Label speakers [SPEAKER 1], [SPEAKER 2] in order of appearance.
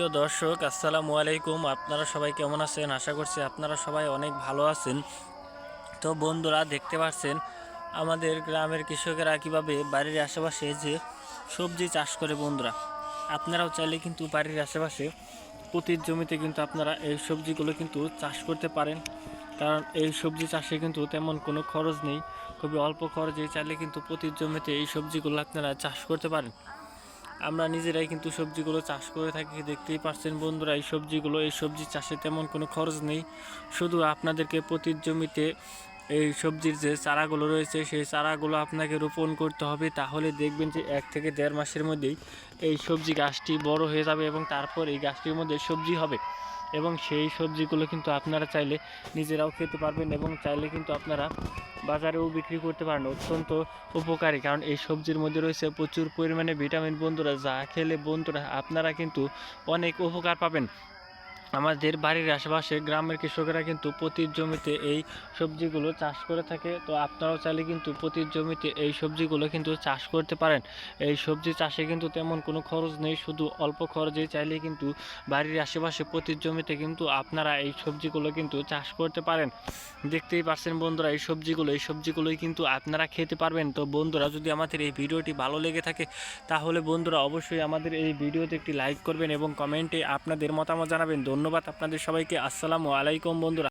[SPEAKER 1] প্রিয় দর্শক, আসসালামু আলাইকুম। আপনারা সবাই কেমন আছেন? আশা করছি আপনারা সবাই অনেক ভালো আছেন। তো বন্ধুরা, দেখতে পাচ্ছেন আমাদের গ্রামের কৃষকেরা কীভাবে বাড়ির আশেপাশে যে সবজি চাষ করে বন্ধুরা। আপনারাও চাইলে কিন্তু বাড়ির আশেপাশে প্রতির জমিতে কিন্তু আপনারা এই সবজিগুলো কিন্তু চাষ করতে পারেন। কারণ এই সবজি চাষে কিন্তু তেমন কোনো খরচ নেই। খুবই অল্প খরচে চাইলে কিন্তু প্রতির জমিতে এই সবজিগুলো আপনারা চাষ করতে পারেন। আমরা নিজেরাই কিন্তু সবজিগুলো চাষ করে থাকি, দেখতেই পাচ্ছেন বন্ধুরা, এই সবজিগুলো, এই সবজি চাষে তেমন কোনো খরচ নেই। শুধু আপনাদেরকে প্রতি জমিতে এই সবজির যে চারাগুলো রয়েছে, সেই চারাগুলো আপনাকে রোপণ করতে হবে। তাহলে দেখবেন যে এক থেকে দেড় মাসের মধ্যেই এই সবজি গাছটি বড় হয়ে যাবে এবং তারপর এই গাছটির মধ্যে সবজি হবে। এবং সেই সবজিগুলো কিন্তু আপনারা চাইলে নিজেরাও খেতে পারবেন এবং চাইলে কিন্তু আপনারা বাজারেও বিক্রি করতে পারেন, অত্যন্ত উপকারী। কারণ এই সবজির মধ্যে রয়েছে প্রচুর পরিমাণে ভিটামিন বন্ধুরা, যা খেলে বন্ধুরা আপনারা কিন্তু অনেক উপকার পাবেন। আমাদের বাড়ির আশেপাশে গ্রামের কৃষকেরা কিন্তু প্রতি জমিতে এই সবজিগুলো চাষ করে থাকে। তো আপনারাও চাইলে কিন্তু প্রতি জমিতে এই সবজিগুলো কিন্তু চাষ করতে পারেন। এই সবজি চাষে কিন্তু তেমন কোনো খরচ নেই, শুধু অল্প খরচে চাইলে কিন্তু বাড়ির আশেপাশে প্রতি জমিতে কিন্তু আপনারা এই সবজিগুলো কিন্তু চাষ করতে পারেন। দেখতেই পাচ্ছেন বন্ধুরা, এই সবজিগুলো, এই সবজিগুলোই কিন্তু আপনারা খেতে পারবেন। তো বন্ধুরা, যদি আমাদের এই ভিডিওটি ভালো লেগে থাকে, তাহলে বন্ধুরা অবশ্যই আমাদের এই ভিডিওতে একটি লাইক করবেন এবং কমেন্টে আপনাদের মতামত জানাবেন। ধন্যবাদ আপনাদের সবাইকে। আসসালামু আলাইকুম বন্ধুরা।